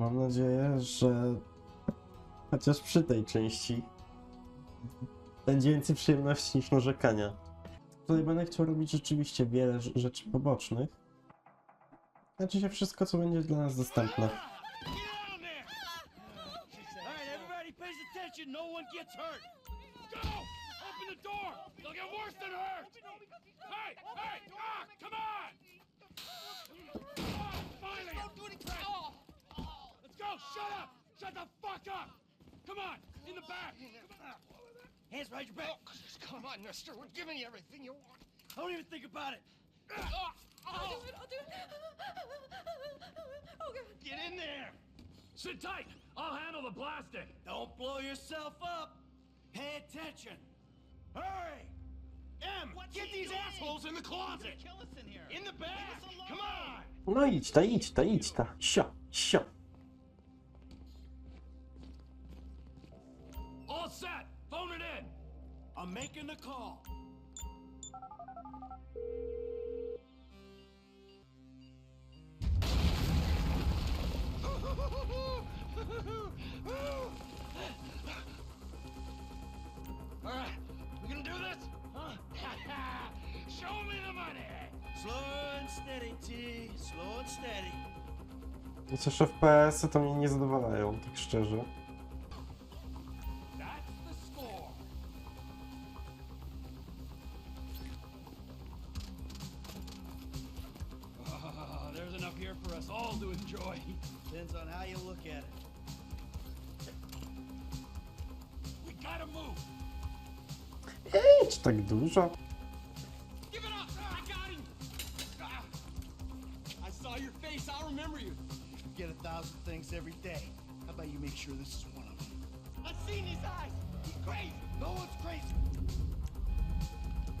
Mam nadzieję, że chociaż przy tej części będzie więcej przyjemności niż narzekania. Tutaj będę chciał robić rzeczywiście wiele rz- rzeczy pobocznych. Znaczy się wszystko, co będzie dla nas dostępne. Attention. No! Hey! Hey! Ah! Come on! Oh, finally! Don't do anything! Let's go! Shut up! Shut the fuck up! Come on! In the back! Come on! Hands behind your back! Oh, come on, mister. We're giving you everything you want. Don't even think about it! Uh, I'll do oh. it, I'll do it. Oh, God. Get in there! Sit tight! I'll handle the plastic. Don't blow yourself up! Pay attention! Hurry! M! What's get these doing? assholes in the closet! Kill us in here. In the back! Come on! No idź ta, idź ta, idź ta. Sio, sio. Set! Phone it in! I'm making the call. All right, we gonna do this? Huh? Show me the money! Slow and steady, T. Slow and steady. Chociaż FPS-y to mnie nie zadowalają, tak szczerze. Face. I'll remember you. You get a thousand things every day. How about you make sure this is one of them? I've seen his eyes. He's crazy. No one's crazy.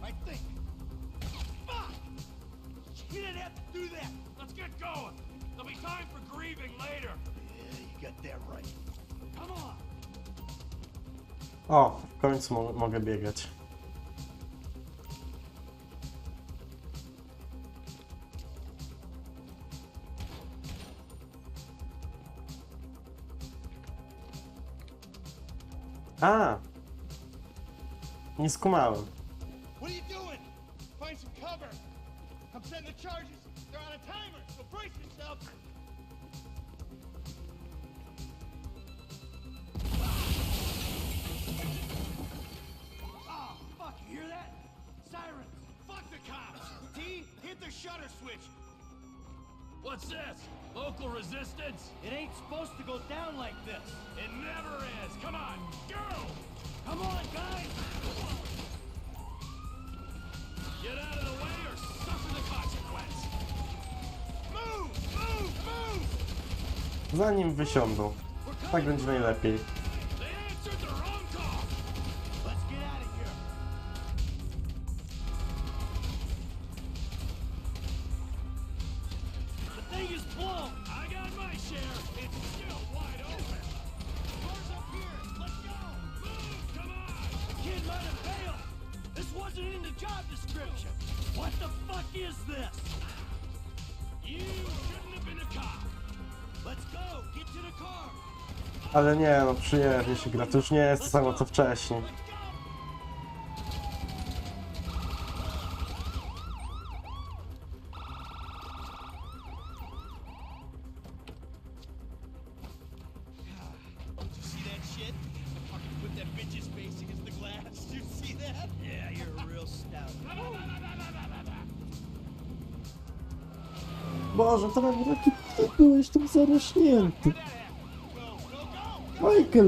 I think. Fuck! You didn't have to do that. Let's get going. There'll be time for grieving later. Yeah, you got that right. Come on. O, w końcu mo mogę biegać. Ah. A! Nie skumałem. What are you doing? Find some cover. I'm the charges. They're on a timer, so brace yourself. Oh, fuck, you hear that? Sirens! Fuck the cops! Hit the shutter switch! What's this? Local resistance? It ain't supposed to go down like this. It never is. Come on, go! Come on, guys! Get out of the way or suffer the consequence! Move! Move! Move! Zanim wysiądą. Tak będzie najlepiej. Ale nie, no przyjemnie się gra. To już nie jest to samo co wcześniej. Boże, to nawet taki ty byłeś tam zarośnięty. Jaki.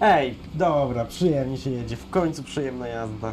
Ej, dobra, przyjemnie się jedzie. W końcu przyjemna jazda.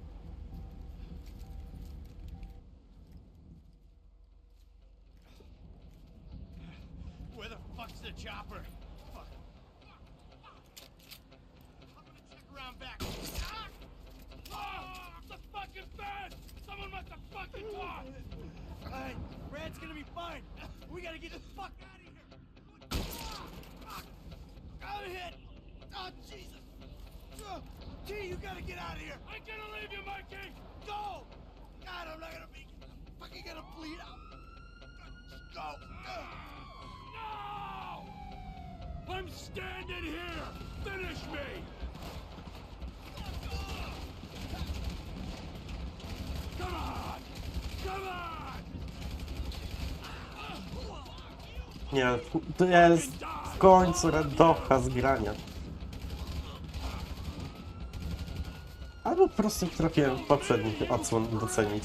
the chopper? Fuck. I'm gonna check around back. Ah! Oh, the fucking fence! Someone must have fucking talked! Alright, Brad's gonna be fine. We gotta get the fuck out of here. Ah! I'm hit. Oh, Jesus. T, you gotta get out of here. I'm gonna leave you, Mikey! Go! God, I'm not gonna be fucking gonna bleed out. Go. No! I'm standing here! Finish me! Come on! Come on! Nie, to jest w końcu radocha z grania. Albo po prostu trafiłem poprzednich odsłon docenić.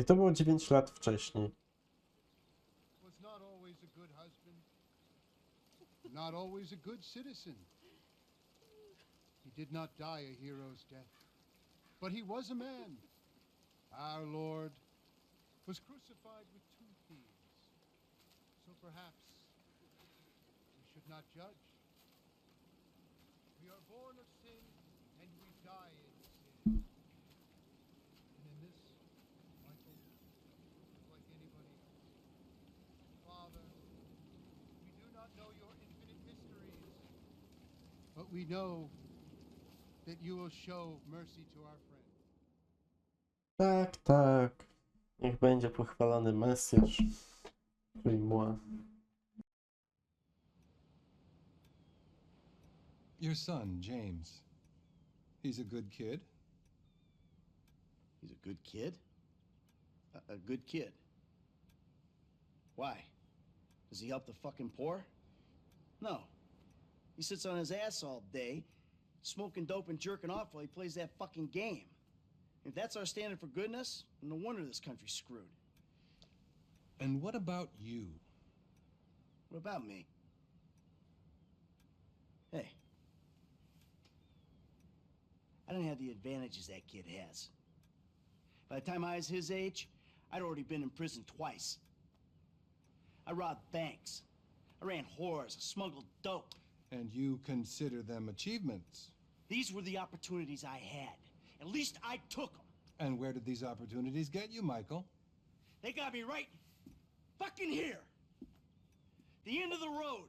I to było 9 lat wcześniej. was not always a good husband, not always a good citizen. He did not die a hero's death, but he was a man. Our Lord was crucified with two thieves. So perhaps we should not judge. We are born of sin and we die in sin. And in this, Michael, like anybody else. Father, we do not know your infinite mysteries, but we know that you will show mercy to our friend. Tak, tak. Niech będzie pochwalony Mesjasz. Czyli mła. Your son, James. He's a good kid. He's a good kid? A, a good kid. Why? Does he help the fucking poor? No. He sits on his ass all day, smoking dope and jerking off while he plays that fucking game. If that's our standard for goodness, no wonder this country's screwed. And what about you? What about me? Hey. I don't have the advantages that kid has. By the time I was his age, I'd already been in prison twice. I robbed banks. I ran whores. I smuggled dope. And you consider them achievements. These were the opportunities I had. At least I took them. And where did these opportunities get you, Michael? They got me right fucking here. The end of the road.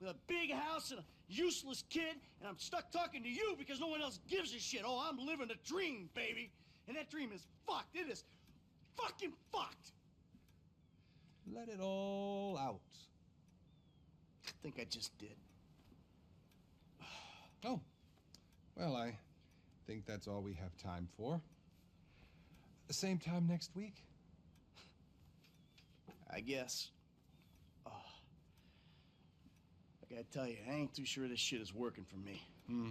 With a big house and a useless kid, and I'm stuck talking to you because no one else gives a shit. Oh, I'm living a dream, baby. And that dream is fucked. It is fucking fucked. Let it all out. I think I just did. Oh, well, I think that's all we have time for. The same time next week? I guess. Oh. I gotta tell you, I ain't too sure this shit is working for me. Hmm.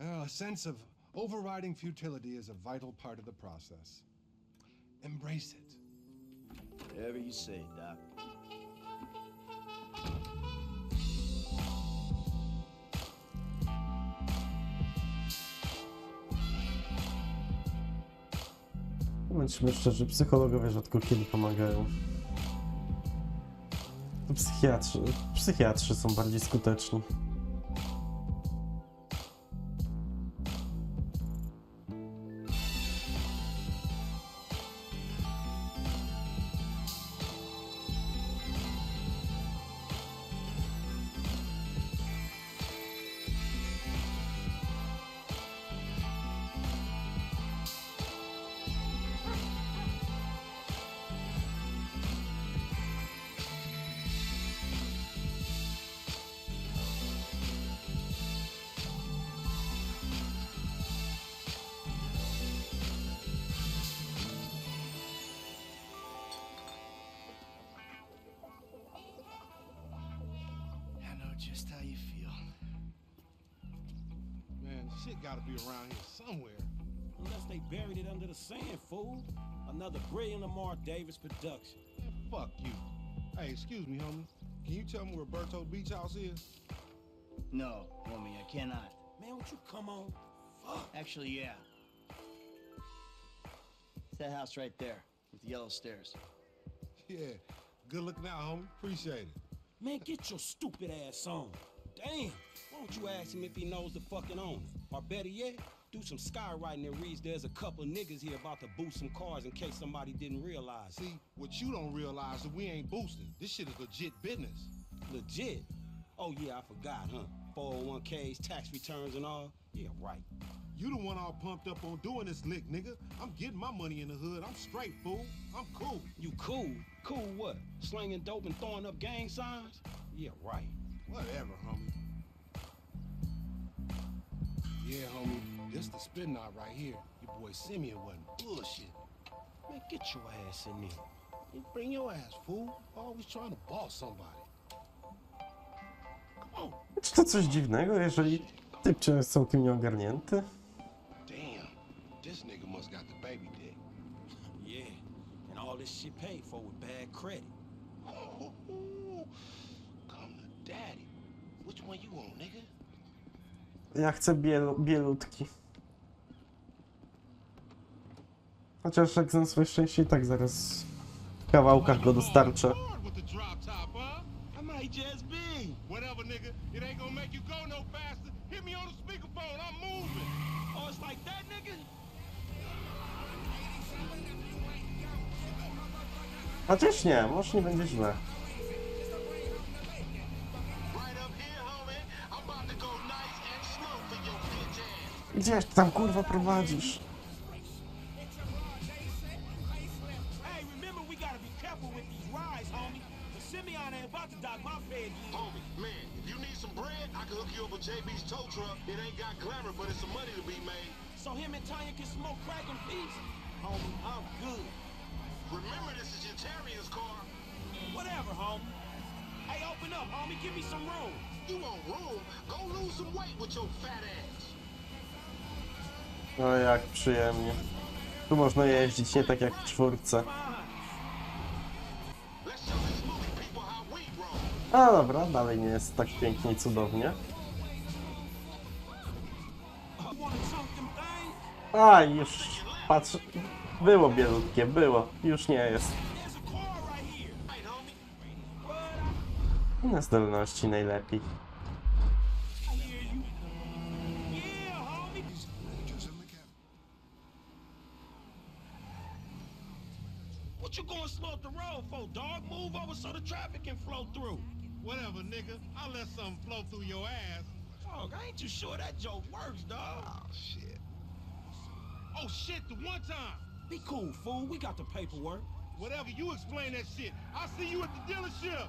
Well, a sense of overriding futility is a vital part of the process. Embrace it. Whatever you say, Doc. Bądźmy szczerzy, psychologowie rzadko kiedy pomagają. Psychiatrzy, psychiatrzy są bardziej skuteczni. Just how you feel. Man, shit gotta be around here somewhere. Unless they buried it under the sand, fool. Another brilliant Lamar Davis production. Man, fuck you. Hey, excuse me, homie. Can you tell me where Berto Beach House is? No, homie, I cannot. Man, won't you come on? Fuck. Actually, yeah. It's that house right there with the yellow stairs. Yeah. Good looking out, homie. Appreciate it. Man, get your stupid ass on. Damn. Why don't you ask him if he knows the fucking owner? Or better yet, do some skywriting that reads there's a couple niggas here about to boost some cars in case somebody didn't realize. See, what you don't realize is we ain't boosting. This shit is legit business. Legit. Oh yeah, I forgot, huh? 401ks, tax returns and all. Yeah, right. You the one all pumped up on doing this lick, nigga. I'm getting my money in the hood. I'm straight, fool. I'm cool. You cool? Cool what? Slinging dope and throwing up gang signs? Yeah, right. Whatever, homie. Yeah, homie. This the spin knot right here. Your boy Simeon wasn't bullshit. Man, get your ass in there. You bring your ass, fool. Always trying to boss somebody. Come on. Czy to coś dziwnego, jeżeli typ jest całkiem nieogarnięty? This shit paid for with bad credit. Come to daddy. Which one you want, nigga? Ja chcę bielu, bielutki. Chociaż jak znam swoje szczęście i tak zaraz w kawałkach go dostarczę. Chociaż nie, może nie będzie źle. Right up here, homie. Some room. You want room? Go lose some weight with your fat ass. O jak przyjemnie. Tu można jeździć, nie tak jak w czwórce. A dobra, dalej nie jest tak pięknie i cudownie. A, już patrz. Było bielutkie, było. Już nie jest. But Na zdolności najlepiej. I, I hear you. Yeah. What you going slow up the road for, dog? Move over so the traffic can flow through. Whatever, nigga. I'll let something flow through your ass. Dog, I ain't too sure that joke works, dog. Oh, shit. Oh, shit, the one time. Be cool, fool. We got the paperwork. Whatever, you explain that shit. I'll see you at the dealership.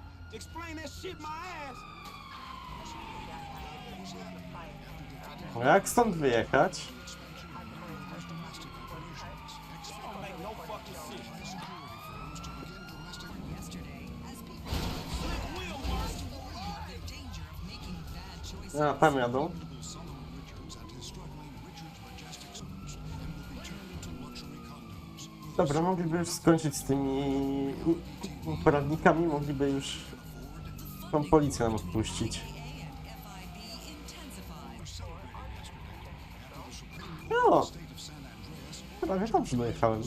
Jak stąd wyjechać? A, tam jadą. Dobra, mogliby już skończyć z tymi poradnikami, mogliby już tam policja nam odpuścić. No! Prawie tam przynajechałem.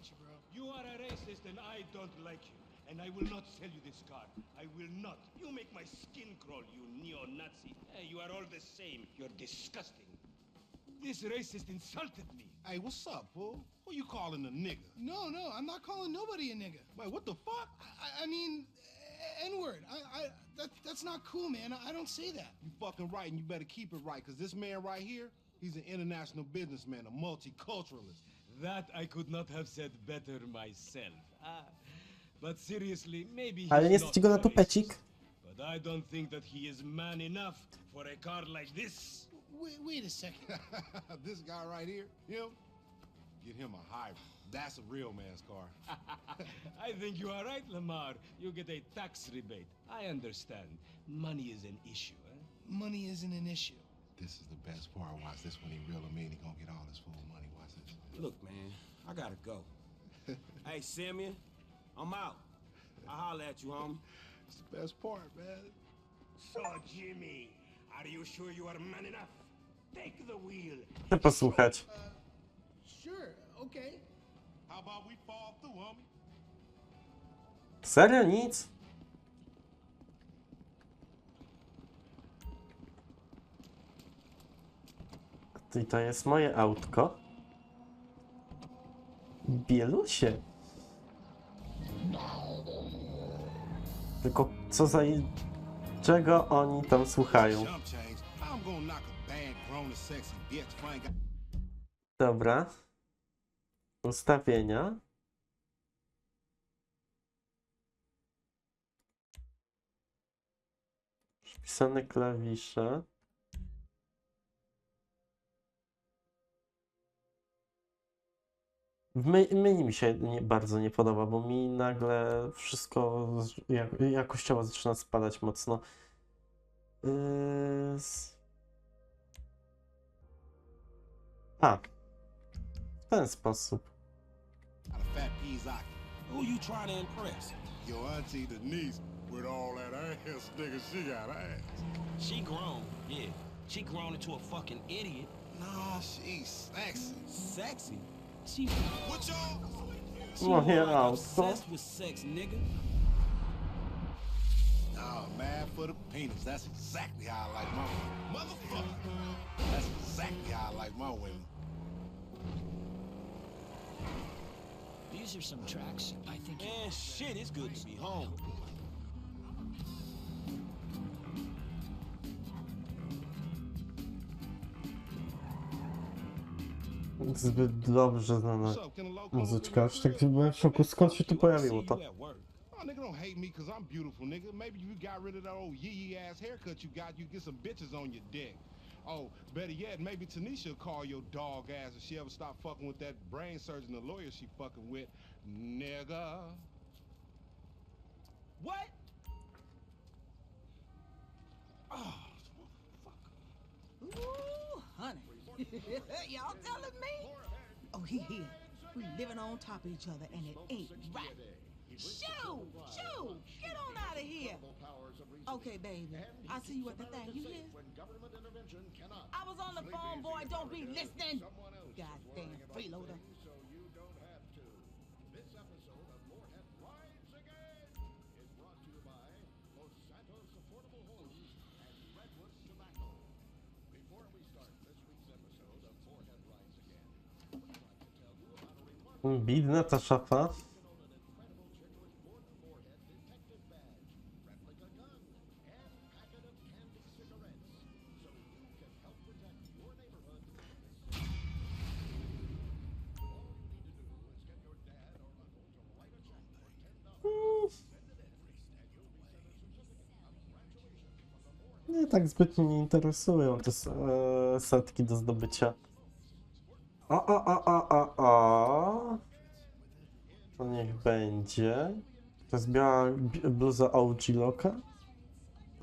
You, bro. You are a racist and I don't like you. And I will not sell you this car. I will not. You make my skin crawl, you neo-Nazi. Hey, you are all the same. You're disgusting. This racist insulted me. Hey, what's up, fool? Who you calling a nigga? No, no, I'm not calling nobody a nigga. Wait, what the fuck? I, I mean, N-word. I, I, that, that's not cool, man. I, I don't say that. You fucking right, and you better keep it right, because this man right here, he's an international businessman, a multiculturalist. That I could not have said better myself. Ah, But seriously, maybe he's Ale nie not stać go na racist. tupecik. But I don't think that he is man enough for a car like this. Wait, wait a second. this guy right here, him, get him a hybrid. That's a real man's car. I think you are right, Lamar. You get a tax rebate. I understand. Money is an issue, eh? Money isn't an issue. This is the best part. Watch this when he reel him in. He gonna get all his full money. Watch this. Look, man, I gotta go. hey, Simeon, I'm out. I'll holler at you, homie. It's the best part, man. So, Jimmy, are you sure you are man enough? Take the wheel. Chcę posłuchać. Sure, okay. How about we fall through, homie? Serio? Nic? I to jest moje autko. Bielusie. Tylko co za... Czego oni tam słuchają? Jump change. I'm gonna my- menu mi się nie, bardzo nie podoba, bo mi nagle wszystko jak, jakościowo zaczyna spadać mocno. Yy, A. W ten sposób. Who you trying to impress? Your auntie Denise, with all that ass, nigga, she got ass. She grown, yeah. She grown into a fucking idiot. Nah, she's sexy. Sexy. She What y'all? she No, more yeah, like I'll obsessed with sex, nigga. Nah, mad for the penis. That's exactly how I like my women. Motherfucker. That's exactly how I like my women. These are some tracks I think Man, shit, it's good to be home. Zbyt dobrze znana muzyczka. Aż tak byłem w szoku, skąd się tu pojawiło to. Oh, nigga, don't hate me because I'm beautiful, nigga. Maybe you got rid of that old yee ass haircut you got, you get some bitches on your dick. Oh, better yet, maybe Tanisha will call your dog ass if she ever stop fucking with that brain surgeon, the lawyer she fucking with. Nigga. What? Ah, Ooh, honey. Y'all telling me? Oh, he here. We living on top of each other, and it ain't right. Shoo! Shoo! Get on out of here! Okay, baby. I'll see you at the thing. You hear? I was on the phone, boy. Don't be listening. Goddamn freeloader. Bidna ta szafa. Nie tak zbytnio nie interesują te e, setki do zdobycia. O, o, o, o, o, o. To niech będzie. To jest biała bi- bluza OG Loka.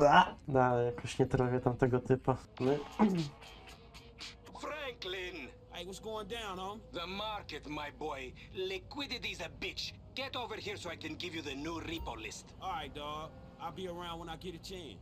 A! No, ale jakoś nie trafię tamtego typa. No, Franklin! Hey, what's going down, home? The market, my boy. Liquidity's a bitch. Get over here so I can give you the new repo list. All right, dog. I'll be around when I get a chance.